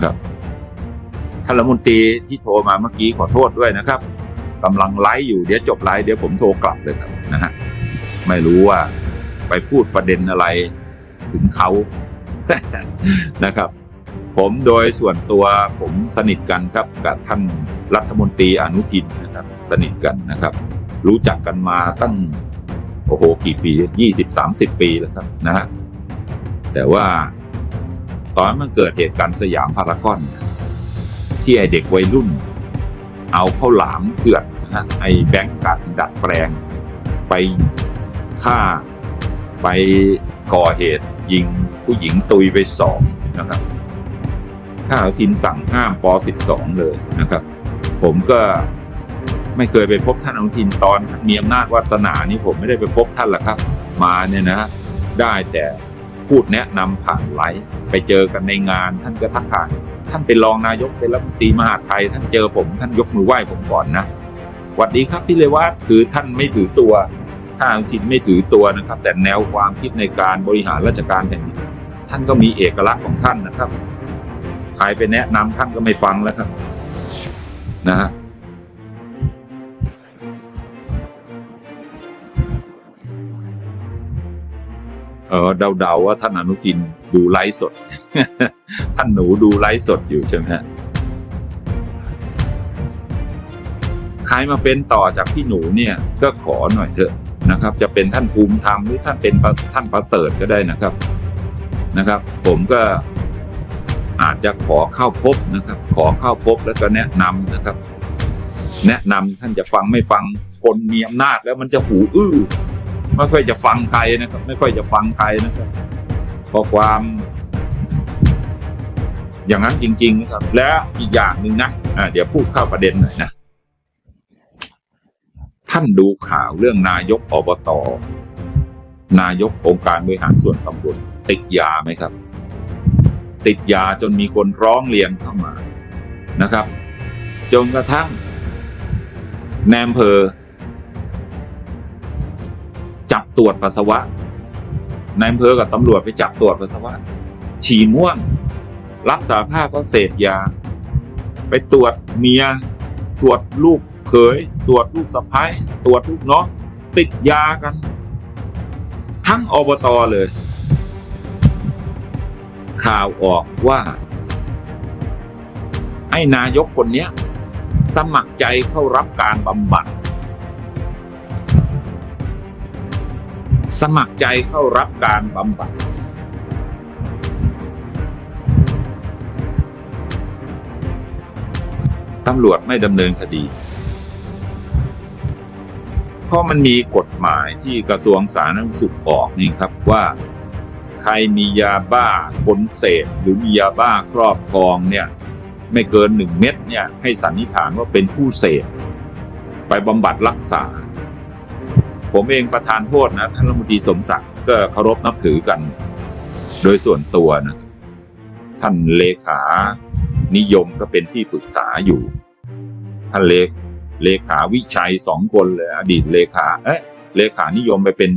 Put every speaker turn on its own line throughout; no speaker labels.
นะครับท่านรัฐมนตรีที่โทรมาเมื่อกี้ขอโทษด้วยนะครับกำลังไลฟ์อยู่เดี๋ยวจบไลฟ์เดี๋ยวผมโทรกลับเลยครับนะฮะไม่รู้ว่าไปพูดประเด็นอะไรถึงเขานะครับ ผมโดยส่วนตัวผมสนิทกันครับกับท่านรัฐมนตรีอนุทินนะครับ สนิทกันนะครับ รู้จักกันมาตั้งโอ้โหกี่ปียี่สิบสามสิบปีแล้วครับนะฮะแต่ว่า อนมันเกิดเหตุการณ์สยามพารากอนเนี่ยที่ไอเด็กวัยรุ่น เอาเข้าวหลามเถื่อนนะฮะไอแบงก์กัดดัดแปลง ไปฆ่าไปก่อเหตุยิงผู้หญิงตุยไปสองนะครับถ้าเอาทินสั่งห้ามป .12 เลยนะครับ ผมก็ไม่เคยไปพบท่านอนุทินตอนมีอำนาจวาสนานี่ผมไม่ได้ไปพบท่านหรอกครับ มาเนี่ยนะ ได้แต่ พูดแนะนำผ่านไลฟ์ไปเจอกันในงาน ท่านก็ทักทายท่านเป็นรองนายกเป็นรัฐมนตรีมหาดไทย ท่านเจอผมท่านยกมือไหว้ผมก่อนนะหวัดดีครับพี่เลวัตคือท่านไม่ถือตัวท่านอนุทินไม่ถือตัวนะครับ แต่แนวความคิดในการบริหารราชการแผ่นดินท่านก็มีเอกลักษณ์ของท่านนะครับใครไปแนะนำท่านก็ไม่ฟังแล้วครับนะฮะ เออเดาๆว่าท่านอนุทินดูไลฟ์สด ท่านหนูดูไลฟ์สดอยู่ใช่ไหมฮะใครมาเป็นต่อจากพี่หนูเนี่ยก็ขอหน่อยเถอะนะครับ จะเป็นท่านภูมิธรรมหรือท่านเป็นท่านประเสริฐก็ได้นะครับนะครับ ผมก็อาจจะขอเข้าพบนะครับ ขอเข้าพบแล้วก็แนะนำนะครับ แนะนำท่านจะฟังไม่ฟังคนมีอำนาจแล้วมันจะหูอื้อ ไม่ค่อยจะฟังใครนะครับ ไม่ค่อยจะฟังใครนะครับเพราะความ อย่างนั้นจริง ๆ นะครับ และอีกอย่างหนึ่งนะเดี๋ยวพูดเข้าประเด็นหน่อยนะท่านดูข่าวเรื่องนายกอบตนายกองค์การบริหารส่วนตำบลติดยาไหมครับ ติดยาจนมีคนร้องเรียนเข้ามานะครับ จนกระทั่งแนมเพอ ตรวจปัสสาวะนายอำเภอกับตำรวจไปจับตรวจปัสสาวะ ฉี่ม่วง รับสารภาพก็เสพยา ไปตรวจเมีย ตรวจลูกเขย ตรวจลูกสะพ้ายตรวจลูกน้องติดยากัน ทั้งอบตเลย ข่าวออกว่า ไอ้นายกคนเนี้ย สมัครใจเข้ารับการบำบัด สมัครใจเข้ารับการบำบัดตำรวจไม่ดำเนินคดี เพราะมันมีกฎหมายที่กระทรวงสาธารณสุขออกนี่ครับว่า ใครมียาบ้าคนเสพหรือมียาบ้าครอบครองเนี่ย ไม่เกินหนึ่งเม็ดเนี่ยให้สันนิษฐานว่าเป็นผู้เสพไปบำบัดรักษา ผมเองประธานโทษนะท่านรัฐมนตรีสมศักดิ์ก็เคารพนับถือกัน โดยส่วนตัวนะท่านเลขานิยมก็เป็นที่ปรึกษาอยู่ ท่านเลขเลขาวิชัยสองคนเลยอดีตเลขาเอ๊ะเลขานิยมไปเป็น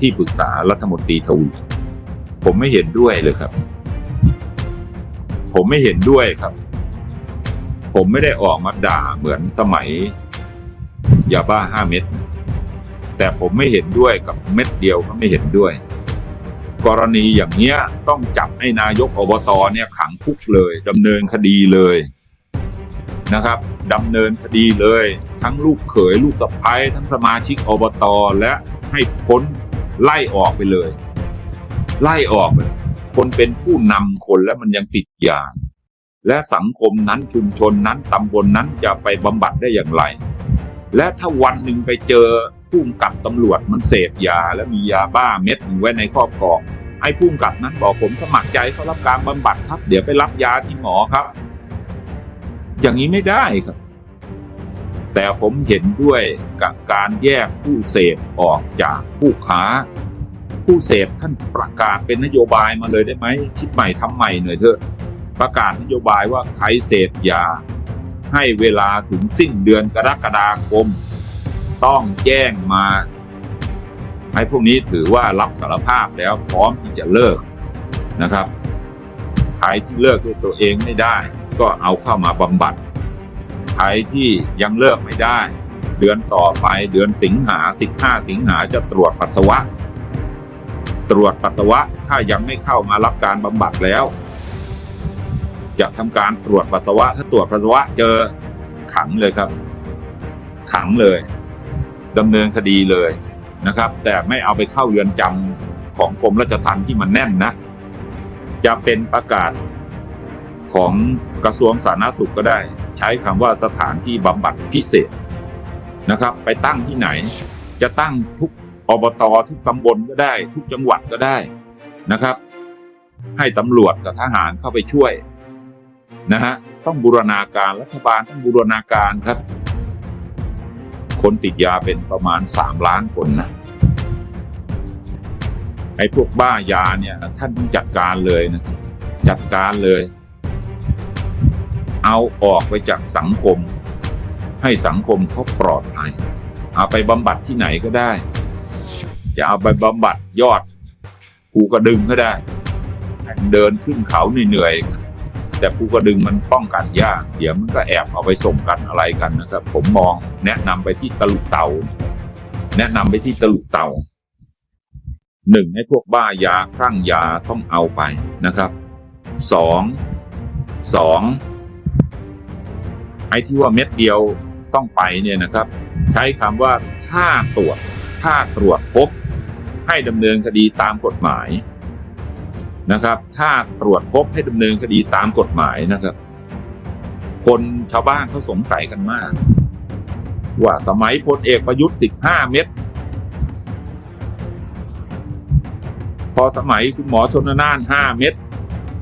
ที่ปรึกษารัฐมนตรีทวีผมไม่เห็นด้วยเลยครับ ผมไม่เห็นด้วยครับ ผมไม่ได้ออกมาด่าเหมือนสมัยยาบ้าห้าเม็ด แต่ผมไม่เห็นด้วยกับเม็ดเดียวก็ไม่เห็นด้วย กรณีอย่างเนี้ยต้องจับให้นายกอบตเนี่ยขังคุกเลยดำเนินคดีเลยนะครับดำเนินคดีเลย ทั้งลูกเขยลูกสะใภ้ทั้งสมาชิกอบตและให้พ้นไล่ออกไปเลย ไล่ออกเลยคนเป็นผู้นำคนแล้วมันยังติดยาและสังคมนั้นชุมชนนั้นตำบลนนั้นจะไปบำบัดได้อย่างไร และถ้าวันหนึ่งไปเจอ ผู้กำกับตำรวจมันเสพยาและมียาบ้าเม็ดหนึ่งไว้ในครอบครองไอ้ผู้กำกับนั้นบอกผมสมัครใจเข้ารับการบำบัดครับ เดี๋ยวไปรับยาที่หมอครับ อย่างนี้ไม่ได้ครับ แต่ผมเห็นด้วยกับการแยกผู้เสพออกจากผู้ค้า ผู้เสพท่านประกาศเป็นนโยบายมาเลยได้ไหมคิดใหม่ทำใหม่หน่อยเถอะประกาศนโยบายว่าใครเสพยา ให้เวลาถึงสิ้นเดือนกรกฎาคม ต้องแจ้งมาไอ้พวกนี้ถือว่ารับสารภาพแล้วพร้อมที่จะเลิกนะครับใครที่เลิกด้วยตัวเองไม่ได้ ก็เอาเข้ามาบำบัดใครที่ยังเลิกไม่ได้ เดือนต่อไปเดือนสิงหา 15 สิงหาจะตรวจปัสสาวะ ตรวจปัสสาวะถ้ายังไม่เข้ามารับการบำบัดแล้ว จะทำการตรวจปัสสาวะถ้าตรวจปัสสาวะเจอขังเลยครับ ขังเลย ดำเนินคดีเลยนะครับ แต่ไม่เอาไปเข้าเรือนจำของกรมราชทัณฑ์ที่มันแน่นนะ จะเป็นประกาศของกระทรวงสาธารณสุขก็ได้ ใช้คำว่าสถานที่บำบัดพิเศษนะครับ ไปตั้งที่ไหน จะตั้งทุกอบตทุกตำบลก็ได้ ทุกจังหวัดก็ได้นะครับ ให้ตำรวจกับทหารเข้าไปช่วยนะฮะต้องบูรณาการรัฐบาลต้องบูรณาการครับ คนติดยาเป็นประมาณสามล้านคนนะไอ้พวกบ้ายาเนี่ยท่านต้องจัดการเลยนะจัดการเลย เอาออกไปจากสังคม ให้สังคมเขาปลอดภัยเอาไปบำบัดที่ไหนก็ได้ จะเอาไปบำบัดยอดภูกระดึงก็ได้ เดินขึ้นเขาเหนื่อยๆ แต่ภูกระดึงมันป้องกันยากเดี๋ยวมันก็แอบเอาไปส่งกันอะไรกันนะครับ ผมมองแนะนำไปที่ตลุกเตาแนะนำไปที่ตลุกเตาหนึ่งให้พวกบ้ายาคลั่งยาต้องเอาไปนะครับสองสองไอ้ที่ว่าเม็ดเดียวต้องไปเนี่ยนะครับ ใช้คำว่าถ้าตรวจถ้าตรวจพบให้ดำเนินคดีตามกฎหมาย นะครับ ถ้าตรวจพบให้ดำเนินคดีตามกฎหมายนะครับ คนชาวบ้านเขาสงสัยกันมาก ว่าสมัยพลเอกประยุทธ์15เม็ดพอสมัยคุณหมอชนน่าน5เม็ด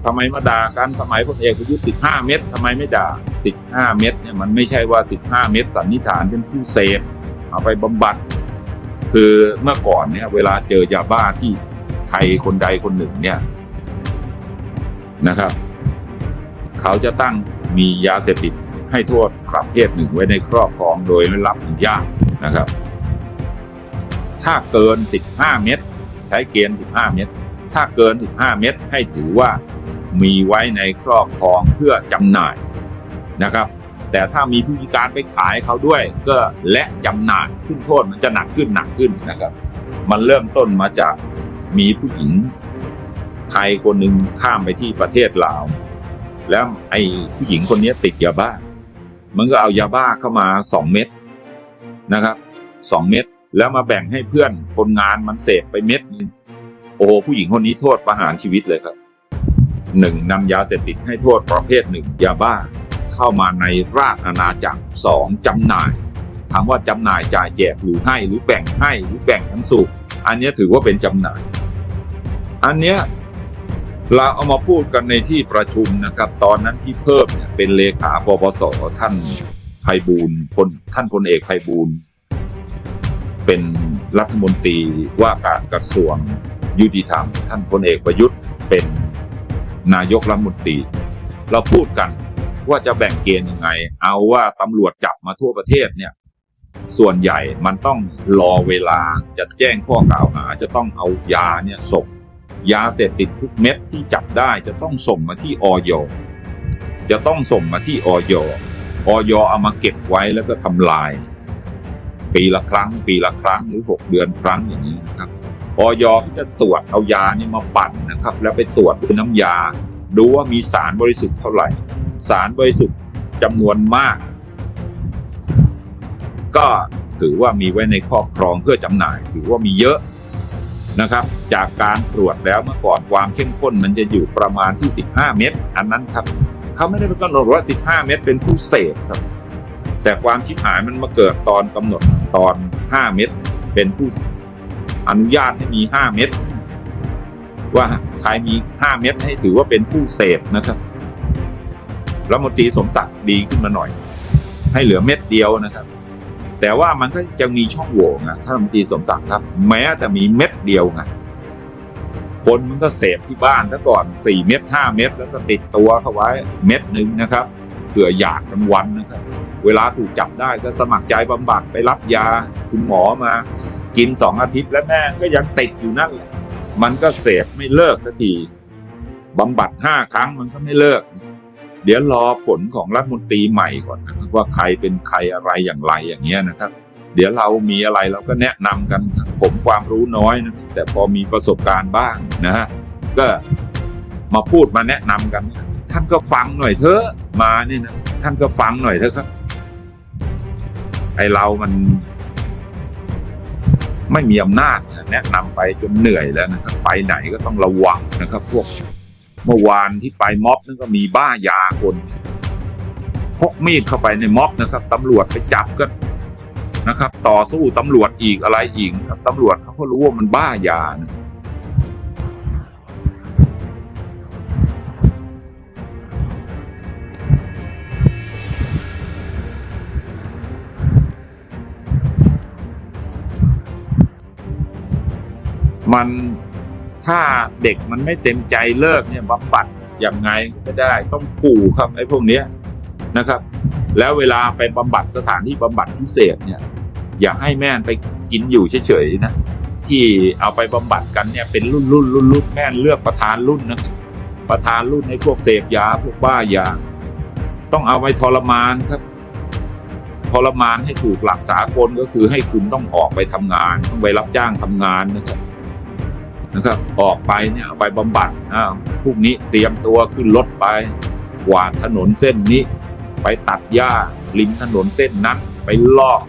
ทำไมมาด่ากันสมัยพลเอกประยุทธ์15เม็ดทำไมไม่ด่า15เม็ดเนี่ยมันไม่ใช่ว่า15เม็ดสันนิษฐานเป็นผู้เสพเอาไปบำบัด คือเมื่อก่อนเนี่ยเวลาเจอยาบ้าที่ใครคนใดคนหนึ่งเนี่ย นะครับ เขาจะตั้งมียาเสพติดให้โทษประเภทหนึ่งไว้ในครอบครองโดยไม่รับอนุญาตนะครับ ถ้าเกิน 15 เม็ดใช้เกณฑ์ 15 เม็ดถ้าเกิน 15 เม็ดให้ถือว่ามีไว้ในครอบครองเพื่อจำหน่ายนะครับ แต่ถ้ามีผู้พิการไปขายเขาด้วย ก็และจำหน่าย ซึ่งโทษมันจะหนักขึ้นหนักขึ้นนะครับ มันเริ่มต้นมาจากมีผู้หญิง ไทยคนหนึ่งข้ามไปที่ประเทศลาว แล้วไอ้ผู้หญิงคนนี้ติดยาบ้า มันก็เอายาบ้าเข้ามาสองเม็ดนะครับสองเม็ดแล้วมาแบ่งให้เพื่อนคนงานมันเสพไปเม็ดนึงโอ้ผู้หญิงคนนี้โทษประหารชีวิตเลยครับหนึ่งนำยาเสพติดให้โทษประเภทหนึ่งยาบ้า เข้ามาในราชอาณาจักรสองจำหน่ายถามว่าจำหน่ายจ่ายแจกหรือให้หรือแบ่งให้หรือแบ่งทั้งสุขอันนี้ถือว่าเป็นจำหน่าย อันเนี้ย เราเอามาพูดกันในที่ประชุมนะครับ ตอนนั้นที่เพิ่มเนี่ยเป็นเลขาปปสท่านไพบูลพลท่านพลเอกไพบูลเป็นรัฐมนตรีว่าการกระทรวงยุติธรรม ท่านพลเอกประยุทธ์เป็นนายกรัฐมนตรี เราพูดกันว่าจะแบ่งเกณฑ์ยังไง เอาว่าตำรวจจับมาทั่วประเทศเนี่ย ส่วนใหญ่มันต้องรอเวลาจะแจ้งข้อกล่าวหา จะต้องเอายาเนี่ยส่ง ยาเสพติดทุกเม็ดที่จับได้จะต้องส่งมาที่ออยจะต้องส่งมาที่ออยออยเอามาเก็บไว้แล้วก็ทำลาย ปีละครั้ง ปีละครั้งหรือหกเดือนครั้งอย่างนี้นะครับออยก็จะตรวจเอายานี่มาปั่นนะครับ แล้วไปตรวจด้วยน้ำยา ดูว่ามีสารบริสุทธิ์เท่าไหร่ สารบริสุทธิ์จำนวนมาก ก็ถือว่ามีไว้ในครอบครองเพื่อจำหน่าย ถือว่ามีเยอะ นะครับ จากการตรวจแล้วเมื่อก่อนความเข้มข้นมันจะอยู่ประมาณที่ 15 เม็ดอันนั้นครับเขาไม่ได้เป็นกำหนดว่า 15 เม็ดเป็นผู้เสพครับ แต่ความชิบหายมันมาเกิดตอนกำหนดตอน 5 เม็ดเป็นผู้อนุญาตให้มี 5 เม็ดว่าใครมี 5 เม็ดให้ถือว่าเป็นผู้เสพนะครับรัฐมนตรีสมศักดิ์ดีขึ้นมาหน่อย ให้เหลือเม็ดเดียวนะครับ แต่ว่ามันก็จะมีช่องโหว่นะท่านรัฐมนตรีสมศักดิ์ครับ แม้จะมีเม็ดเดียวไงคนมันก็เสพที่บ้านซะก่อนสี่เม็ดห้าเม็ดแล้วก็ติดตัวเข้าไว้เม็ดหนึ่งนะครับเผื่ออยากทั้งวันนะครับ เวลาถูกจับได้ก็สมัครใจบำบัดไปรับยาคุณหมอมา กินสองอาทิตย์แล้วแม่ก็ยังติดอยู่นั่นแหละมันก็เสพไม่เลิกสักทีบำบัดห้าครั้งมันก็ไม่เลิก เดี๋ยวรอผลของรัฐมนตรีใหม่ก่อนนะครับว่าใครเป็นใครอะไรอย่างไรอย่างเงี้ยนะครับ เดี๋ยวเรามีอะไรเราก็แนะนำกันผมความรู้น้อยนะแต่พอมีประสบการณ์บ้างนะฮะก็มาพูดมาแนะนำกัน ท่านก็ฟังหน่อยเถอะมาเนี่ยนะท่านก็ฟังหน่อยเถอะครับ ไอเรามัน ไม่มีอำนาจแนะนำไปจนเหนื่อยแล้วนะครับ ไปไหนก็ต้องระวังนะครับ พวก เมื่อวานที่ไปม็อบนั่นก็มีบ้ายาคนพกมีดเข้าไปในม็อบนะครับตำรวจไปจับก็นนะครับ ต่อสู้ตำรวจอีกอะไรอีกครับตำรวจเขาก็รู้ว่ามันบ้ายานะมัน ถ้าเด็กมันไม่เต็มใจเลิกเนี่ยบำบัดอยังไงก็ไม่ได้ต้องขู่ครับไอ้พวกเนี้ยนะครับ แล้วเวลาไปบำบัดสถานที่บำบัดพิเศษเนี่ย อย่าให้แม่นไปกินอยู่เฉยๆนะที่เอาไปบำบัดกันเนี่ยเป็นรุ่นรุ่นรุ่นรุ่นแม่นเลือกประธานรุ่นนะประธานรุ่นให้พวกเสพยาพวกบ้ายา ต้องเอาไปทรมานครับ ทรมานให้ถูกหลักสากลก็คือให้คุณต้องออกไปทำงาน ต้องไปรับจ้างทำงานนะครับ นะครับออกไปเนี่ยไปบำบัดอ่าพรุ่งนี้เตรียมตัวขึ้นรถไปกวาดถนนเส้นนี้ ไปตัดหญ้าริมถนนเส้นนั้นไปลอก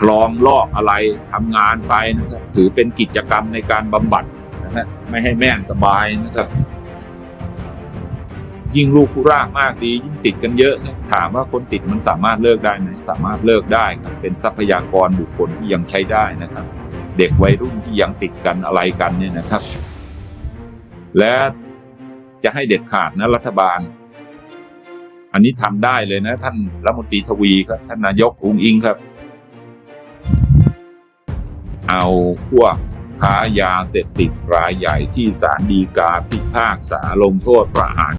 คลองลอกอะไรทำงานไปนะครับถือเป็นกิจกรรมในการบำบัดนะฮะไม่ให้แม่นสบายนะครับ ยิ่งลูกผู้รากมากดี ยิ่งติดกันเยอะครับถามว่าคนติดมันสามารถเลิกได้ไหมสามารถเลิกได้ครับเป็นทรัพยากรบุคคลที่ยังใช้ได้นะครับ เด็กวัยรุ่นที่ยังติดกันอะไรกันเนี่ยนะครับ และจะให้เด็ดขาดนะรัฐบาล อันนี้ทำได้เลยนะ ท่านรัฐมนตรีทวีครับท่านนายกอุงอิงครับ เอาพวกค้ายาเสพติดรายใหญ่ที่ศาลฎีกาพิพากษาลงโทษประหาร